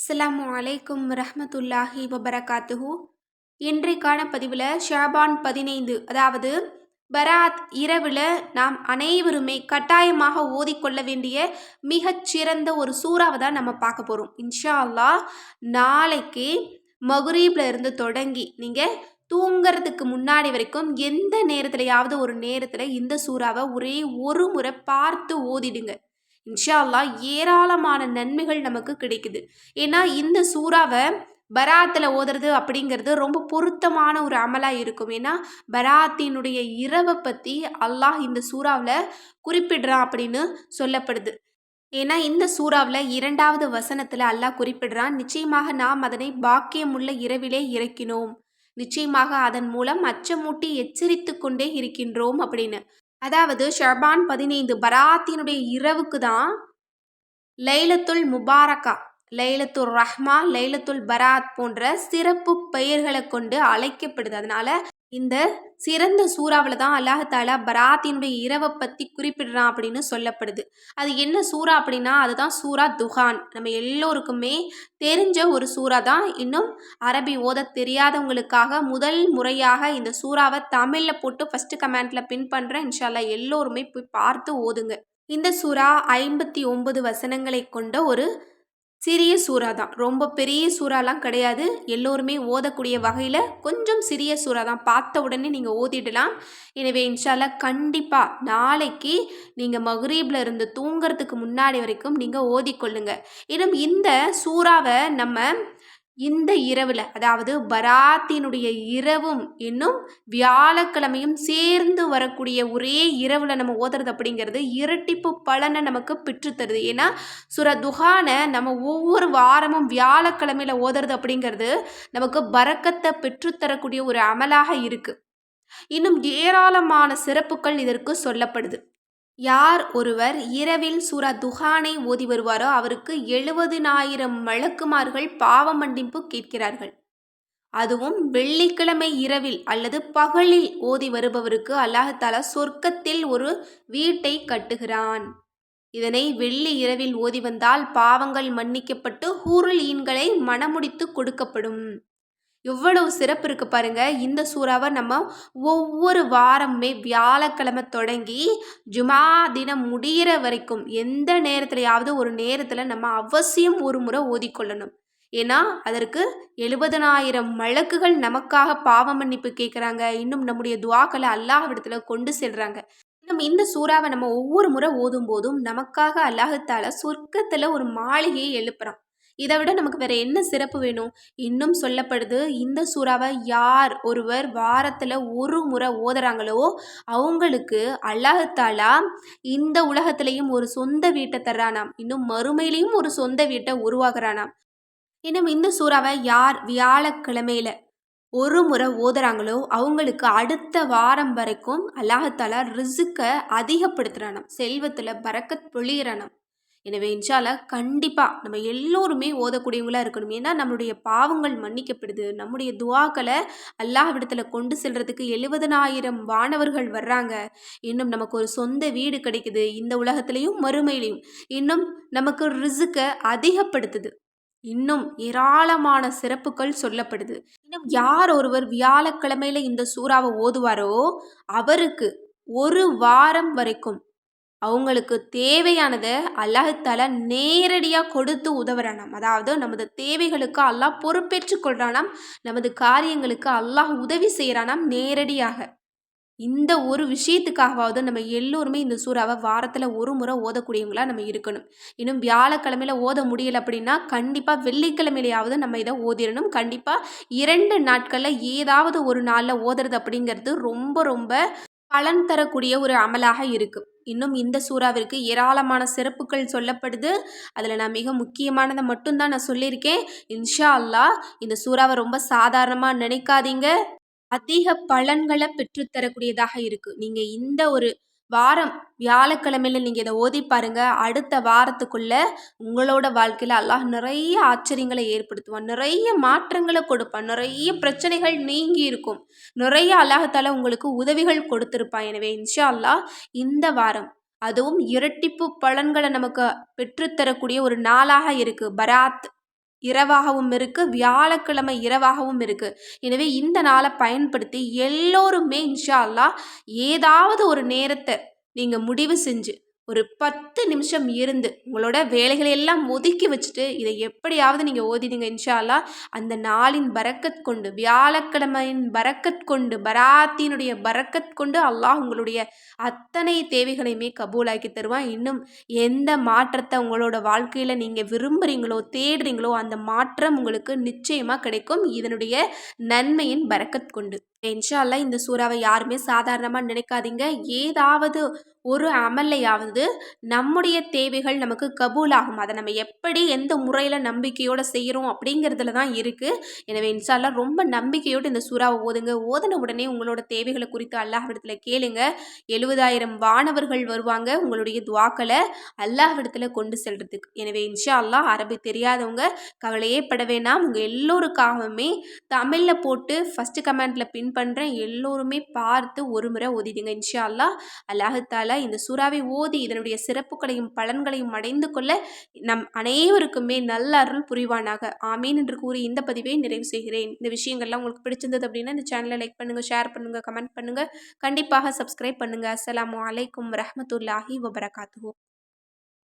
அஸ்லாம் அலைக்கும் ரஹமத்துல்லாஹி வபரகாத்துஹு. இன்றைக்கான பதிவில் ஷாபான் பதினைந்து அதாவது பராத் இரவில் நாம் அனைவருமே கட்டாயமாக ஓதிக்கொள்ள வேண்டிய மிகச்சிறந்த ஒரு சூறாவை தான் நம்ம பார்க்க போகிறோம் இன்ஷா அல்லாஹ் நாளைக்கு மகுரீப்ல இருந்து தொடங்கி நீங்கள் தூங்கிறதுக்கு முன்னாடி வரைக்கும் எந்த நேரத்துலையாவது ஒரு நேரத்தில் இந்த சூறாவை ஒரே ஒரு முறை பார்த்து ஓதிடுங்க. இன்ஷால்லா ஏராளமான நன்மைகள் நமக்கு கிடைக்குது. ஏன்னா இந்த சூறாவை பராத்தில் ஓதுறது அப்படிங்கிறது ரொம்ப பொருத்தமான ஒரு அமலாக இருக்கும். ஏன்னா பராத்தினுடைய இரவை பற்றி அல்லாஹ் இந்த சூறாவில் குறிப்பிடுறான் அப்படின்னு சொல்லப்படுது. ஏன்னா இந்த சூறாவில் இரண்டாவது வசனத்தில் அல்லாஹ் குறிப்பிடுறான் நிச்சயமாக நாம் அதனை பாக்கியமுள்ள இரவிலே இறக்கினோம். நிச்சயமாக அதன் மூலம் அச்சமூட்டி எச்சரித்து கொண்டே இருக்கின்றோம் அப்படின்னு. அதாவது ஷபான் பதினைந்து பராத்தினுடைய இரவுக்கு தான் லைலத்துல் முபாரக்கா லைலத்துல் ரஹ்மா லைலத்துல் பராத் போன்ற சிறப்பு பெயர்களை கொண்டு அழைக்கப்படுது. அதனால இந்த சிறந்த சூறாவில் தான் அல்லாஹாலா பராத்தினுடைய இரவை பற்றி குறிப்பிடுறான் அப்படின்னு சொல்லப்படுது. அது என்ன சூறா அப்படின்னா அதுதான் சூரா துஹான். நம்ம எல்லோருக்குமே தெரிஞ்ச ஒரு சூறா தான். இன்னும் அரபி ஓத தெரியாதவங்களுக்காக முதல் முறையாக இந்த சூறாவை தமிழில் போட்டு ஃபஸ்ட்டு கமெண்ட்டில் பின் பண்ணுறேன் இன்ஷால்லா எல்லோருமே போய் பார்த்து ஓதுங்க. இந்த சூறா ஐம்பத்தி ஒன்பது வசனங்களை கொண்ட ஒரு சிறிய சூறா தான் ரொம்ப பெரிய சூறாலாம் கிடையாது. எல்லோருமே ஓதக்கூடிய வகையில் கொஞ்சம் சிறிய சூறா தான் பார்த்த உடனே நீங்கள் ஓதிடலாம். எனவே இன்ஷால்லா கண்டிப்பாக நாளைக்கு நீங்கள் மகரீபில் இருந்து தூங்கிறதுக்கு முன்னாடி வரைக்கும் நீங்கள் ஓதிக்கொள்ளுங்க. இன்னும் இந்த சூறாவை நம்ம இந்த இரவில் அதாவது பராத்தினுடைய இரவும் இன்னும் வியாழக்கிழமையும் சேர்ந்து வரக்கூடிய ஒரே இரவில் நம்ம ஓதுறது அப்படிங்கிறது இரட்டிப்பு பலனை நமக்கு பெற்றுத்தருது ஏன்னா சுர துகானை நம்ம ஒவ்வொரு வாரமும் வியாழக்கிழமையில் ஓதுறது அப்படிங்கிறது நமக்கு பறக்கத்தை பெற்றுத்தரக்கூடிய ஒரு அமலாக இருக்குது இன்னும் ஏராளமான சிறப்புகள் இதற்கு சொல்லப்படுது. யார் ஒருவர் இரவில் சூரா துஹானை ஓதி வருவாரோ அவருக்கு எழுபதினாயிரம் வழக்குமார்கள் பாவ மன்னிப்பு கேட்கிறார்கள். அதுவும் வெள்ளிக்கிழமை இரவில் அல்லது பகலில் ஓதி வருபவருக்கு அல்லாஹாலா சொர்க்கத்தில் ஒரு வீட்டை கட்டுகிறான். இதனை வெள்ளி இரவில் ஓதி வந்தால் பாவங்கள் மன்னிக்கப்பட்டு ஹூருல் ஈன்களை மனமுடித்து கொடுக்கப்படும். எவ்வளவு சிறப்பு இருக்கு பாருங்க. இந்த சூறாவை நம்ம ஒவ்வொரு வாரமுமே வியாழக்கிழமை தொடங்கி ஜுமா தினம் முடிகிற வரைக்கும் எந்த நேரத்துலையாவது ஒரு நேரத்தில் நம்ம அவசியம் ஒரு முறை ஓதிக்கொள்ளணும். ஏன்னா அதற்கு எழுபதனாயிரம் வழக்குகள் நமக்காக பாவ மன்னிப்பு கேட்குறாங்க இன்னும் நம்முடைய துவாக்களை அல்லாஹ்விடத்தில் கொண்டு செல்றாங்க. நம்ம இந்த சூறாவை நம்ம ஒவ்வொரு முறை ஓதும் போதும் நமக்காக அல்லாஹத்தால சொர்க்கத்தில் ஒரு மாளிகையை எழுப்புறான். இதை விட நமக்கு வேற என்ன சிறப்பு வேணும்? இன்னும் சொல்லப்படுது இந்த சூறாவை யார் ஒருவர் வாரத்தில் ஒரு முறை ஓதுறாங்களோ அவங்களுக்கு அல்லாஹாலா இந்த உலகத்திலையும் ஒரு சொந்த வீட்டை தர்றானாம். இன்னும் மறுமையிலையும் ஒரு சொந்த வீட்டை உருவாகிறானாம் இன்னும் இந்த சூறாவை யார் வியாழக்கிழமையில ஒரு முறை ஓதுறாங்களோ அவங்களுக்கு அடுத்த வாரம் வரைக்கும் அல்லாஹாலா ரிசுக்கை அதிகப்படுத்துகிறானாம் செல்வத்தில் பறக்கத் பொழியிறானாம். எனவே இன்ஷால கண்டிப்பாக நம்ம எல்லோருமே ஓதக்கூடியவங்களாக இருக்கணும். ஏன்னா நம்மளுடைய பாவங்கள் மன்னிக்கப்படுது. நம்முடைய துவாக்களை அல்லாஹ்விடத்தில் கொண்டு செல்றதுக்கு எழுபதனாயிரம் வானவர்கள் வர்றாங்க. இன்னும் நமக்கு ஒரு சொந்த வீடு கிடைக்குது. இந்த உலகத்திலையும் மறுமையிலையும். இன்னும் நமக்கு ரிசுக்கை அதிகப்படுத்துது. இன்னும் ஏராளமான சிறப்புகள் சொல்லப்படுது. இன்னும் யார் ஒருவர் வியாழக்கிழமையில இந்த சூறாவை ஓதுவாரோ அவருக்கு ஒரு வாரம் வரைக்கும் அவங்களுக்கு தேவையானதை அல்லாஹால நேரடியாக கொடுத்து உதவுறானாம். அதாவது நமது தேவைகளுக்கு அல்லாஹ் பொறுப்பேற்று கொள்றானாம். நமது காரியங்களுக்கு அல்லாஹ் உதவி செய்கிறானாம் நேரடியாக. இந்த ஒரு விஷயத்துக்காகவாவது நம்ம எல்லோருமே இந்த சூறாவை வாரத்தில் ஒரு முறை ஓதக்கூடியவங்களா நம்ம இருக்கணும். இன்னும் வியாழக்கிழமையில் ஓத முடியல அப்படின்னா கண்டிப்பாக வெள்ளிக்கிழமையிலையாவது நம்ம இதை ஓதிடணும். கண்டிப்பாக இரண்டு நாட்களில் ஏதாவது ஒரு நாளில் ஓதுறது அப்படிங்கிறது ரொம்ப ரொம்ப பலன் தரக்கூடிய ஒரு அமலாக இருக்குது இன்னும் இந்த சூறாவிற்கு ஏராளமான சிறப்புகள் சொல்லப்படுது. அதில் நான் மிக முக்கியமானதை மட்டும்தான் நான் சொல்லியிருக்கேன். இன்ஷா அல்லாஹ் இந்த சூறாவை ரொம்ப சாதாரணமாக நினைக்காதீங்க. அதிக பலன்களை பெற்றுத்தரக்கூடியதாக இருக்குது நீங்கள் இந்த ஒரு வாரம் வியாழக்கிழமையில நீங்கள் இதை ஓதி பாருங்க. அடுத்த வாரத்துக்குள்ள உங்களோட வாழ்க்கையில் அல்லாஹ் நிறைய ஆச்சரியங்களை ஏற்படுத்துவான். நிறைய மாற்றங்களை கொடுப்பான். நிறைய பிரச்சனைகள் நீங்கி இருக்கும். நிறைய அல்லாஹத்தால் உங்களுக்கு உதவிகள் கொடுத்துருப்பான். எனவே இன்ஷா அல்லாஹ் இந்த வாரம் அதுவும் இரட்டிப்பு பலன்களை நமக்கு பெற்றுத்தரக்கூடிய ஒரு நாளாக இருக்குது பராத் இரவாகவும் இருக்குது வியாழக்கிழமை இரவாகவும் இருக்குது எனவே இந்த நாளை பயன்படுத்தி எல்லோருமே இன்ஷா அல்லா ஏதாவது ஒரு நேரத்தை நீங்கள் முடிவு செஞ்சு ஒரு பத்து நிமிஷம் இருந்து உங்களோட வேலைகளை எல்லாம் ஒதுக்கி வச்சுட்டு இதை எப்படியாவது நீங்கள் ஓதினீங்க இன்ஷாலா அந்த நாளின் பறக்கத் கொண்டு வியாழக்கிழமையின் பறக்கத் கொண்டு பராத்தினுடைய பறக்கத் கொண்டு அல்லாஹ் உங்களுடைய அத்தனை தேவைகளையுமே கபூலாக்கி தருவான். இன்னும் எந்த மாற்றத்தை உங்களோட வாழ்க்கையில் நீங்கள் விரும்புகிறீங்களோ தேடுறீங்களோ அந்த மாற்றம் உங்களுக்கு நிச்சயமாக கிடைக்கும். இதனுடைய நன்மையின் பறக்கத் கொண்டு. இன்ஷா இந்த சூறாவை யாருமே சாதாரணமாக நினைக்காதீங்க. ஏதாவது ஒரு அமல்லையாவது நம்முடைய தேவைகள் நமக்கு கபூல் ஆகும் அதை நம்ம எப்படி எந்த முறையில் நம்பிக்கையோடு செய்கிறோம் அப்படிங்கிறதுல தான் இருக்குது எனவே இன்ஷால்லா ரொம்ப நம்பிக்கையோடு இந்த சூறாவை ஓதுங்க. ஓதின உடனே உங்களோட தேவைகளை குறித்து அல்லாஹ்விடத்தில் கேளுங்க. எழுபதாயிரம் வானவர்கள் வருவாங்க உங்களுடைய துவாக்களை அல்லாஹ்விடத்தில் கொண்டு செல்றதுக்கு. எனவே இன்ஷா அல்லாஹ் அரபி தெரியாதவங்க கவலையே பட வேணாம். உங்கள் எல்லோருக்காகவுமே தமிழில் போட்டு ஃபஸ்ட்டு கமெண்ட்டில் பின் பண்ணுறேன் எல்லோருமே பார்த்து ஒரு முறை ஓதிடுங்க. இன்ஷா அல்லாஹ் அல்லாஹால இந்த சூறாவை ஓதி இதனுடைய சிறப்புகளையும் பலன்களையும் அடைந்து கொள்ள நம் அனைவருக்குமே நல்ல அருள் புரிவானாக. ஆமீன் என்று கூறி இந்த பதிவை நிறைவு செய்கிறேன். இந்த விஷயங்கள்லாம் உங்களுக்கு பிடிச்சிருந்தது அப்படின்னா இந்த சேனலை லைக் பண்ணுங்கள் ஷேர் பண்ணுங்கள் கமெண்ட் பண்ணுங்கள் கண்டிப்பாக சப்ஸ்கிரைப் பண்ணுங்கள் அஸ்லாம் அலைக்கும் ரஹமத்துல்லாஹி வபரகாத்து